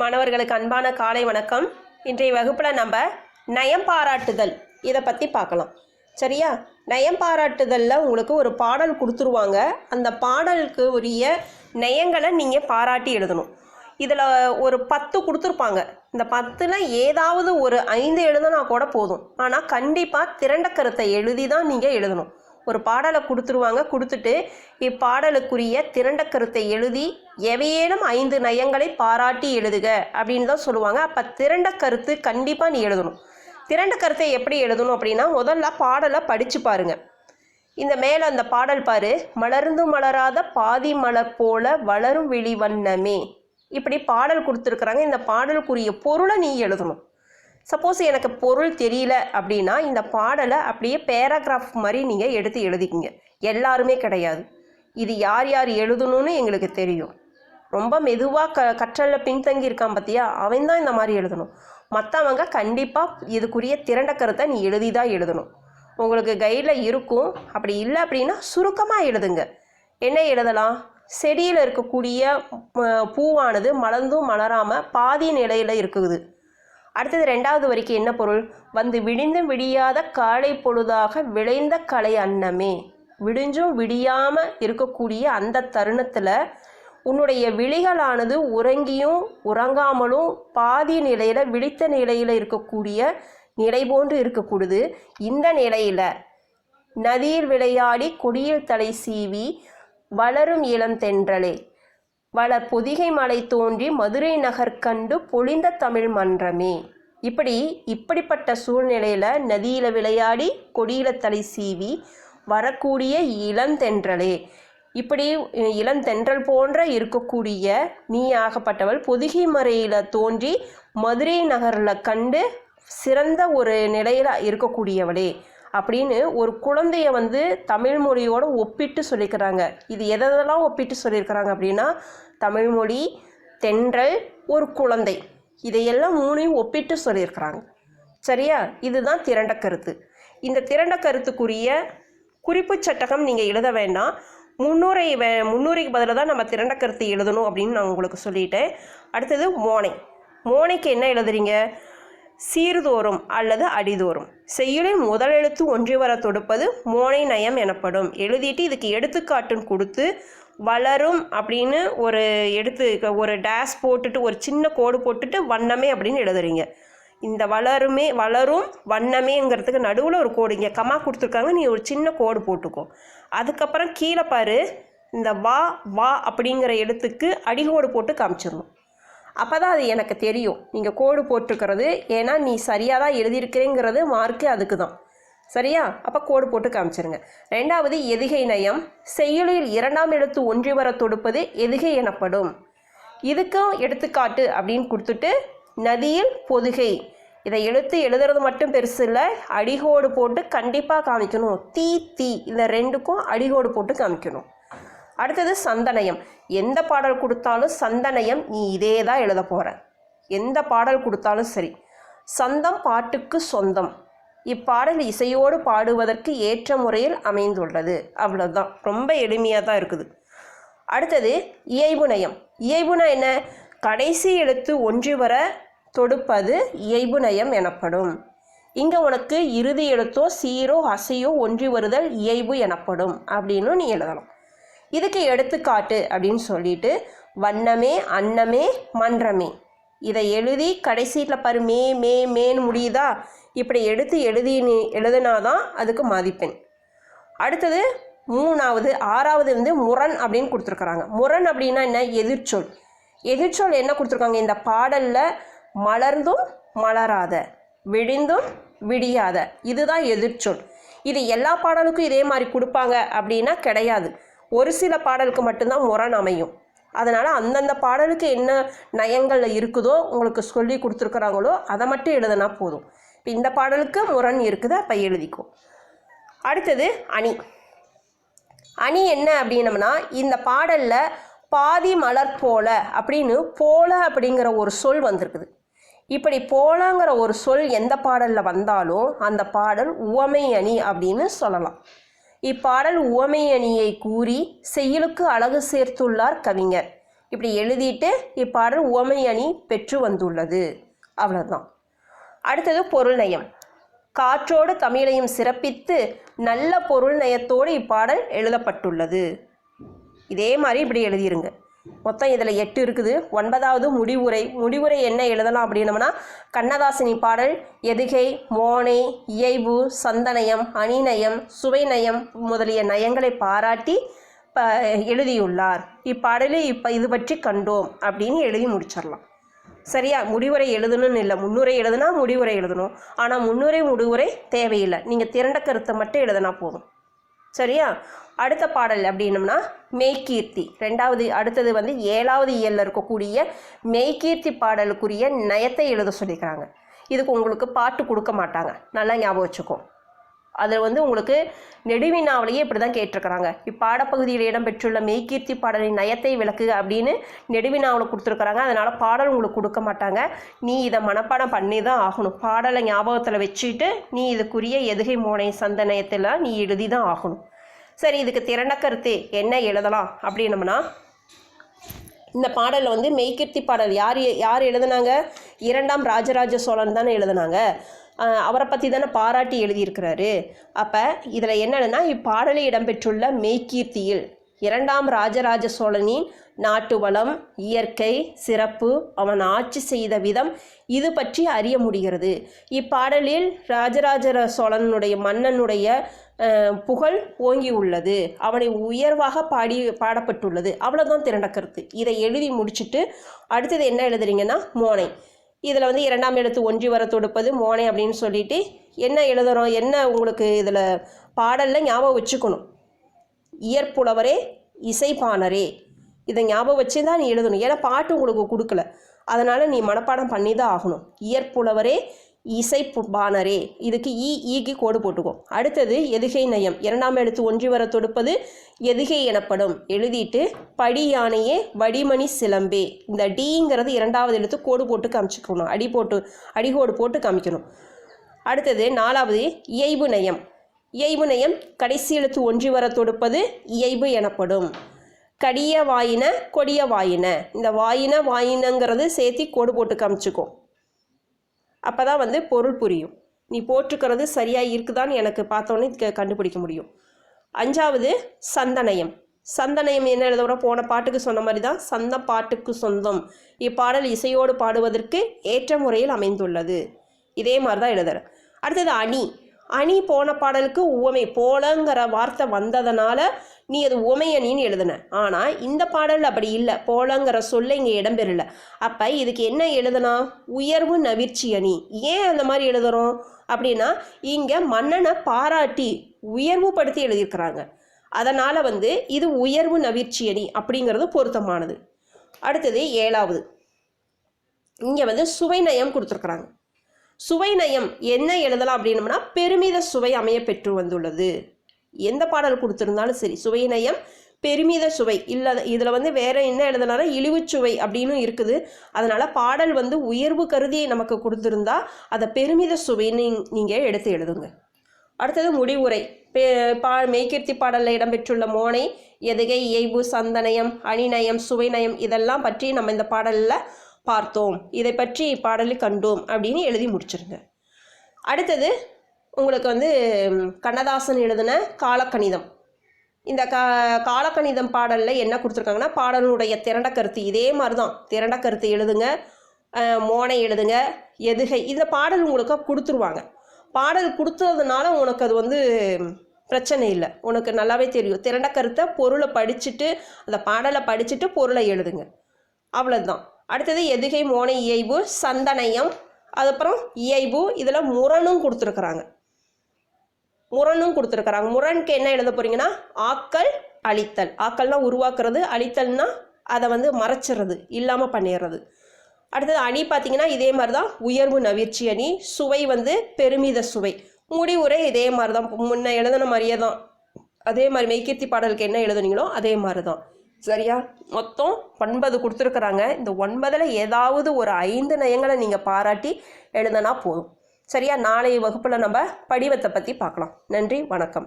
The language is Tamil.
மாணவர்களுக்கு அன்பான காலை வணக்கம். இன்றைய வகுப்பில் நம்ம நயம் பாராட்டுதல் இதை பற்றி பார்க்கலாம். சரியா? நயம் பாராட்டுதலில் உங்களுக்கு ஒரு பாடல் கொடுத்துருவாங்க. அந்த பாடலுக்கு உரிய நயங்களை நீங்கள் பாராட்டி எழுதணும். இதில் ஒரு பத்து கொடுத்துருப்பாங்க. இந்த பத்தில் ஏதாவது ஒரு ஐந்து எழுதுனா கூட போதும். ஆனால் கண்டிப்பாக திரண்ட கருத்தை எழுதி தான் நீங்கள் எழுதணும். ஒரு பாடலை கொடுத்துருவாங்க. கொடுத்துட்டு இப்பாடலுக்குரிய திரண்ட கருத்தை எழுதி எவையேனும் ஐந்து நயங்களை பாராட்டி எழுதுக அப்படின்னு தான் சொல்லுவாங்க. அப்போ திரண்ட கருத்து கண்டிப்பாக நீ எழுதணும். திரண்ட கருத்தை எப்படி எழுதணும் அப்படின்னா முதல்ல பாடலை படித்து பாருங்க. இந்த மேலே அந்த பாடல் பாரு. மலர்ந்து மலராத பாதி மலர் போல வளரும் விழி வண்ணமே. இப்படி பாடல் கொடுத்துருக்குறாங்க. இந்த பாடலுக்குரிய பொருளை நீ எழுதணும். சப்போஸ் எனக்கு பொருள் தெரியல அப்படின்னா இந்த பாடலை அப்படியே பேராகிராஃப் மாதிரி நீங்கள் எடுத்து எழுதிக்கிங்க. எல்லாருமே கிடையாது. இது யார் யார் எழுதணும்னு எங்களுக்கு தெரியும். ரொம்ப மெதுவாக க கற்றலில் பின்தங்கி இருக்கான் பார்த்தியா அவன் தான் இந்த மாதிரி எழுதணும். மற்றவங்க கண்டிப்பாக இதுக்குரிய திரண்ட கருத்தை நீ எழுதி தான் எழுதணும். உங்களுக்கு கைடில் இருக்கும். அப்படி இல்லை அப்படின்னா சுருக்கமாக எழுதுங்க. என்ன எழுதலாம்? செடியில் இருக்கக்கூடிய பூவானது மலர்ந்தும் மலராமல் பாதி நிலையில் இருக்குது. அடுத்தது ரெண்டாவது வரிக்கு என்ன பொருள்? வந்து விடிந்தும் விடியாத காலை பொழுதாக விளைந்த கலை அன்னமே. விடிஞ்சும் விடியாமல் இருக்கக்கூடிய அந்த தருணத்தில் உன்னுடைய விழிகளானது உறங்கியும் உறங்காமலும் பாதி நிலையில் விழித்த நிலையில் இருக்கக்கூடிய நிலை போன்று இருக்கக்கூடியது இந்த நிலையில் நதியில் விளையாடி கொடியில் தலை சீவி வளரும் இளம் தென்றலே. வளர் பொதிகை மலை தோன்றி மதுரை நகர் கண்டு பொழிந்த தமிழ் மன்றமே. இப்படி இப்படிப்பட்ட சூழ்நிலையில் நதியில் விளையாடி கொடியில தலை சீவி வரக்கூடிய இளந்தென்றலே இப்படி இளந்தென்றல் போன்ற இருக்கக்கூடிய நீ ஆகப்பட்டவள் பொதிகை மறையில் தோன்றி மதுரை நகரில் கண்டு சிறந்த ஒரு நிலையில் இருக்கக்கூடியவளே. அப்படின்னு ஒரு குழந்தைய வந்து தமிழ் மொழியோட ஒப்பிட்டு சொல்லிக்கிறாங்க. இது எதெல்லாம் ஒப்பிட்டு சொல்லியிருக்கிறாங்க அப்படின்னா தமிழ்மொழி தென்றல் ஒரு குழந்தை. இதையெல்லாம் மூணையும் ஒப்பிட்டு சொல்லியிருக்கிறாங்க. சரியா? இதுதான் திரண்ட கருத்து. இந்த திரண்ட கருத்துக்குரிய குறிப்பு சட்டகம் நீங்கள் எழுத வேண்டாம். முன்னுரை வே முன்னுரைக்கு பதிலாக தான் நம்ம திரண்ட கருத்து எழுதணும் அப்படின்னு நான் உங்களுக்கு சொல்லிட்டேன். அடுத்தது மோனை. மோனைக்கு என்ன எழுதுறீங்க? சீர்தோறும் அல்லது அடிதோறும். செய்யுளின் முதல் எழுத்து ஒன்றி வர தொடுப்பது மோனை நயம் எனப்படும். எழுதிட்டு இதுக்கு எடுத்துக்காட்டுன்னு கொடுத்து வளரும் அப்படின்னு ஒரு எடுத்து ஒரு டேஸ் போட்டுட்டு ஒரு சின்ன கோடு போட்டுட்டு வண்ணமே அப்படின்னு எழுதுறீங்க. இந்த வளருமே வளரும் வண்ணமேங்கிறதுக்கு நடுவில் ஒரு கோடு இங்கே கமா கொடுத்துருக்காங்க. நீ ஒரு சின்ன கோடு போட்டுக்கோ. அதுக்கப்புறம் கீழே பாரு. இந்த வா வா அப்படிங்கிற எழுத்துக்கு அடிகோடு போட்டு காமிச்சிடணும். அப்போ தான் அது எனக்கு தெரியும். நீங்கள் கோடு போட்டிருக்கிறது ஏன்னா நீ சரியாக தான் எழுதியிருக்கிறேங்கிறது மார்க்கு அதுக்கு தான் சரியா? அப்போ கோடு போட்டு காமிச்சிருங்க. ரெண்டாவது எதுகை நயம். செய்யுளில் இரண்டாம் எழுத்து ஒன்றி வர தொடுப்பது எதுகை எனப்படும். இதுக்கும் எடுத்துக்காட்டு அப்படின்னு கொடுத்துட்டு நதியில் பொதுகை. இதை எழுத்து எழுதுறது மட்டும் பெருசு இல்லை அடிகோடு போட்டு கண்டிப்பாக காமிக்கணும். தீ தீ. இந்த ரெண்டுக்கும் அடிகோடு போட்டு காமிக்கணும். அடுத்தது சந்தனயம். எந்த பாடல் கொடுத்தாலும் சந்தனயம் நீ இதே தான் எழுத போகிற எந்த பாடல் கொடுத்தாலும் சரி. சந்தம் பாட்டுக்கு சொந்தம். இப்பாடல் இசையோடு பாடுவதற்கு ஏற்ற முறையில் அமைந்துள்ளது. அவ்வளோதான் ரொம்ப எளிமையாக தான் இருக்குது. அடுத்தது இயைபுநயம் இயைபுனா என்ன? கடைசி எழுத்து ஒன்று வர தொடுப்பது இயைபுநயம் எனப்படும். இங்கே உனக்கு இறுதி எழுத்தோ சீரோ அசையோ ஒன்றி வருதல் இயைபு எனப்படும் அப்படின்னு நீ எழுதலாம். இதுக்கு எடுத்துக்காட்டு அப்படின்னு சொல்லிட்டு வண்ணமே அன்னமே மன்றமே. இதை எழுதி கடைசியில் பாரு மே மே மேன்னு முடியுதா? இப்படி எடுத்து எழுதி நீ எழுதுனாதான் அதுக்கு மதிப்பெண். அடுத்தது மூணாவது ஆறாவது வந்து முரண் அப்படின்னு கொடுத்துருக்குறாங்க. முரண் அப்படின்னா என்ன? எதிர்ச்சொல். எதிர்ச்சொல் என்ன கொடுத்துருக்காங்க? இந்த பாடலில் மலர்ந்தும் மலராத விடிந்தும் விடியாத. இதுதான் எதிர்ச்சொல். இது எல்லா பாடலுக்கும் இதே மாதிரி கொடுப்பாங்க அப்படின்னா கிடையாது. ஒரு சில பாடலுக்கு மட்டும்தான் முரண் அமையும். அதனால் அந்தந்த பாடலுக்கு என்ன நயங்களில் இருக்குதோ உங்களுக்கு சொல்லி கொடுத்துருக்குறாங்களோ அதை மட்டும் எழுதுனா போதும். இப்போ இந்த பாடலுக்கு முரண் இருக்குது அப்போ எழுதிக்கும் அடுத்தது அணி. அணி என்ன அப்படின்னம்னா இந்த பாடலில் பாதி மலர் போல அப்படின்னு போல அப்படிங்கிற ஒரு சொல் வந்திருக்குது. இப்படி போலங்கிற ஒரு சொல் எந்த பாடலில் வந்தாலும் அந்த பாடல் உவமை அணி அப்படின்னு சொல்லலாம். இப்பாடல் உவமை அணியை கூறி செய்யுளுக்கு அழகு சேர்த்துள்ளார் கவிஞர். இப்படி எழுதிட்டு இப்பாடல் உவமை அணி பெற்று வந்துள்ளது. அவ்வளோதான் அடுத்தது பொருள் நயம். காற்றோடு தமிழையும் சிறப்பித்து நல்ல பொருள் நயத்தோடு இப்பாடல் எழுதப்பட்டுள்ளது. இதே மாதிரி இப்படி எழுதிருங்க. மொத்தம் இதில் எட்டு இருக்குது. ஒன்பதாவது முடிவுரை. முடிவுரை என்ன எழுதலாம் அப்படின்னம்னா கண்ணதாசினி பாடல் எதுகை மோனை இயைபு சந்தனயம் அணிநயம் சுவைநயம் முதலிய நயங்களை பாராட்டி ப எழுதியுள்ளார். இப்பாடலில் இப்போ இது பற்றி கண்டோம் அப்படின்னு எழுதி முடிச்சிடலாம். சரியா? முடிவுரை எழுதணும்னு இல்லை. முன்னுரை எழுதுனா முடிவுரை எழுதணும். ஆனால் முன்னுரை முடிவுரை தேவையில்லை. நீங்கள் திரண்ட கருத்தை மட்டும் எழுதினா போதும். சரியா? அடுத்த பாடல் அப்படின்னம்னா மெய்கீர்த்தி. ரெண்டாவது அடுத்தது வந்து ஏழாவது இயலில் இருக்கக்கூடிய மெய்கீர்த்தி பாடலுக்குரிய நயத்தை எழுத சொல்லிக்கிறாங்க இதுக்கு உங்களுக்கு பாட்டு கொடுக்க மாட்டாங்க. நல்லா ஞாபகம் வச்சுக்கோம் அதில் வந்து உங்களுக்கு நெடுவினாவிலேயே இப்படி தான் கேட்டிருக்கிறாங்க. இப்பாடப்பகுதியில் இடம்பெற்றுள்ள மெய்கீர்த்தி பாடலின் நயத்தை விளக்கு அப்படின்னு நெடுவினாவில் கொடுத்துருக்குறாங்க. அதனால் பாடல் உங்களுக்கு கொடுக்க மாட்டாங்க. நீ இதை மனப்பாடம் பண்ணி தான் ஆகணும். பாடலை ஞாபகத்தில் வச்சுட்டு நீ இதுக்குரிய எதுகை மோனை சந்தனயத்தில் நீ எழுதி தான் ஆகணும். சரி இதுக்கு திறன கருத்து என்ன எழுதலாம் அப்படின்னம்னா இந்த பாடலில் வந்து மெய்கீர்த்தி பாடல் யார் யார் எழுதுனாங்க? இரண்டாம் ராஜராஜ சோழன் தானே எழுதுனாங்க. அவரை பற்றி தானே பாராட்டி எழுதியிருக்கிறாரு. அப்போ இதில் என்னென்னா இப்பாடலில் இடம்பெற்றுள்ள மெய்கீர்த்தியில் இரண்டாம் ராஜராஜ சோழனின் நாட்டு வளம் இயற்கை சிறப்பு அவன் ஆட்சி செய்த விதம் இது பற்றி அறிய முடிகிறது. இப்பாடலில் ராஜராஜ சோழனுடைய மன்னனுடைய புகழ் ஓங்கி உள்ளது. அவனை உயர்வாக பாடி பாடப்பட்டுள்ளது. அவ்வளோதான் திரண்ட கருத்து. இதை எழுதி முடிச்சுட்டு அடுத்தது என்ன எழுதுறீங்கன்னா மோனை. இதில் வந்து இரண்டாம் எழுத்து ஒன்றி வர தொடுப்பது மோனை அப்படின்னு சொல்லிட்டு என்ன எழுதுகிறோம் என்ன உங்களுக்கு இதில் பாடலில் ஞாபகம் வச்சுக்கணும். இயற்புலவரே இசைப்பாணரே. இதை ஞாபகம் வச்சு தான் நீ எழுதணும். ஏன்னா பாட்டு உங்களுக்கு கொடுக்கல. அதனால் நீ மனப்பாடம் பண்ணி தான் ஆகணும். இயற்புலவரே இசை பானரே இதுக்கு இ ஈக்கு கோடு போட்டுக்கோ. அடுத்தது எதுகை நயம். இரண்டாம் எழுத்து ஒன்றி வர தொடுப்பது எதுகை எனப்படும். எழுதிட்டு படி யானையே வடிமணி சிலம்பே. இந்த டிங்கிறது இரண்டாவது எழுத்து கோடு போட்டு காமிச்சுக்கணும். அடி போட்டு அடிகோடு போட்டு காமிக்கணும். அடுத்தது நாலாவது இயைபு நயம். இயைபு நயம் கடைசி எழுத்து ஒன்றி வர தொடுப்பது இயைபு எனப்படும். கடிய வாயின கொடிய வாயின. இந்த வாயின வாயினங்கிறது சேர்த்து கோடு போட்டு காமிச்சுக்கும் அப்போ தான் வந்து பொருள் புரியும். நீ போட்டிருக்கிறது சரியாக இருக்குதான்னு எனக்கு பார்த்தோன்னே க- கண்டுபிடிக்க முடியும். அஞ்சாவது சந்தனயம். சந்தனயம் என்ன எழுதுகிறோம் போன பாட்டுக்கு சொன்ன மாதிரி தான் சந்த பாட்டுக்கு சொந்தம். இப்பாடல் இசையோடு பாடுவதற்கு ஏற்ற முறையில் அமைந்துள்ளது. இதே மாதிரி தான் எழுதுகிறேன் அடுத்தது அணி. அணி போன பாடலுக்கு உவமை போலங்கிற வார்த்தை வந்ததுனால நீ அது உமையணின்னு எழுதுன. ஆனால் இந்த பாடல் அப்படி இல்லை. போலங்கிற சொல்ல இங்கே இடம்பெறல அப்போ இதுக்கு என்ன எழுதுனா? உயர்வு நவிர்ச்சி அணி. ஏன் அந்த மாதிரி எழுதுறோம்? அப்படின்னா இங்கே மன்னனை பாராட்டி உயர்வுபடுத்தி எழுதியிருக்கிறாங்க. அதனால் வந்து இது உயர்வு நவிர்ச்சி அணி அப்படிங்கிறது பொருத்தமானது. அடுத்தது ஏழாவது. இங்கே வந்து சுவைநயம் கொடுத்துருக்குறாங்க. சுவைநயம் என்ன எழுதலாம் அப்படின்னம்னா பெருமித சுவை அமைய பெற்று வந்துள்ளது. எந்த பாடல் கொடுத்துருந்தாலும் சரி சுவை நயம் பெருமித சுவை. இல்லை இதில் வந்து வேற என்ன எழுதலாம்னா இழிவுச்சுவை அப்படின்னு இருக்குது. அதனால் பாடல் வந்து உயர்வு கருதி நமக்கு கொடுத்துருந்தா அதை பெருமித சுவைன்னு நீங்கள் எடுத்து எழுதுங்க. அடுத்தது முடிவுரை. பே பா மெய்கீர்த்தி பாடலில் இடம்பெற்றுள்ள மோனை எதுகை இயைபு சந்தனயம் அணிநயம் சுவைநயம் இதெல்லாம் பற்றி நம்ம இந்த பாடலில் பார்த்தோம். இதை பற்றி பாடலில் கண்டோம் அப்படின்னு எழுதி முடிச்சிருங்க. அடுத்தது உங்களுக்கு வந்து கண்ணதாசன் எழுதின காலக்கணிதம். இந்த கா காலக்கணிதம் பாடலில் என்ன கொடுத்துருக்காங்கன்னா பாடலுடைய திரண்ட கருத்து இதே மாதிரி தான் திரண்ட கருத்து எழுதுங்க மோனை எழுதுங்க எதுகை இந்த பாடல் உங்களுக்கு கொடுத்துருவாங்க. பாடல் கொடுத்ததுனால உனக்கு அது வந்து பிரச்சனை இல்லை. உனக்கு நல்லாவே தெரியும். திரண்ட கருத்தை பொருளை படிச்சுட்டு அந்த பாடலை படிச்சுட்டு பொருளை எழுதுங்க. அவ்வளோதான் அடுத்தது எதுகை மோனை இயைபு சந்தனையம் அதுக்கப்புறம் இயைபு இதில் முரணும் கொடுத்துருக்குறாங்க. முரணும் கொடுத்துருக்குறாங்க முரணுக்கு என்ன எழுத போறீங்கன்னா ஆக்கல் அழித்தல். ஆக்கல்னா உருவாக்குறது அழித்தல்னா அதை வந்து மறைச்சிறது இல்லாமல் பண்ணிடுறது. அடுத்தது அணி பார்த்தீங்கன்னா இதே மாதிரி தான் உயர்வு நவிர்ச்சி அணி சுவை வந்து பெருமித சுவை. முடிவுரை இதே மாதிரி தான் முன்ன எழுதின மாதிரியே தான். அதே மாதிரி மெய்கீர்த்தி பாடலுக்கு என்ன எழுதுனீங்களோ அதே மாதிரி தான் சரியா? மொத்தம் ஒன்பது கொடுத்துருக்குறாங்க. இந்த ஒன்பதில் ஏதாவது ஒரு ஐந்து நயங்களை நீங்கள் பாராட்டி எழுதுனா போதும். சரியா நாளைய வகுப்பில் நம்ம படிவத்தை பற்றி பார்க்கலாம். நன்றி வணக்கம்.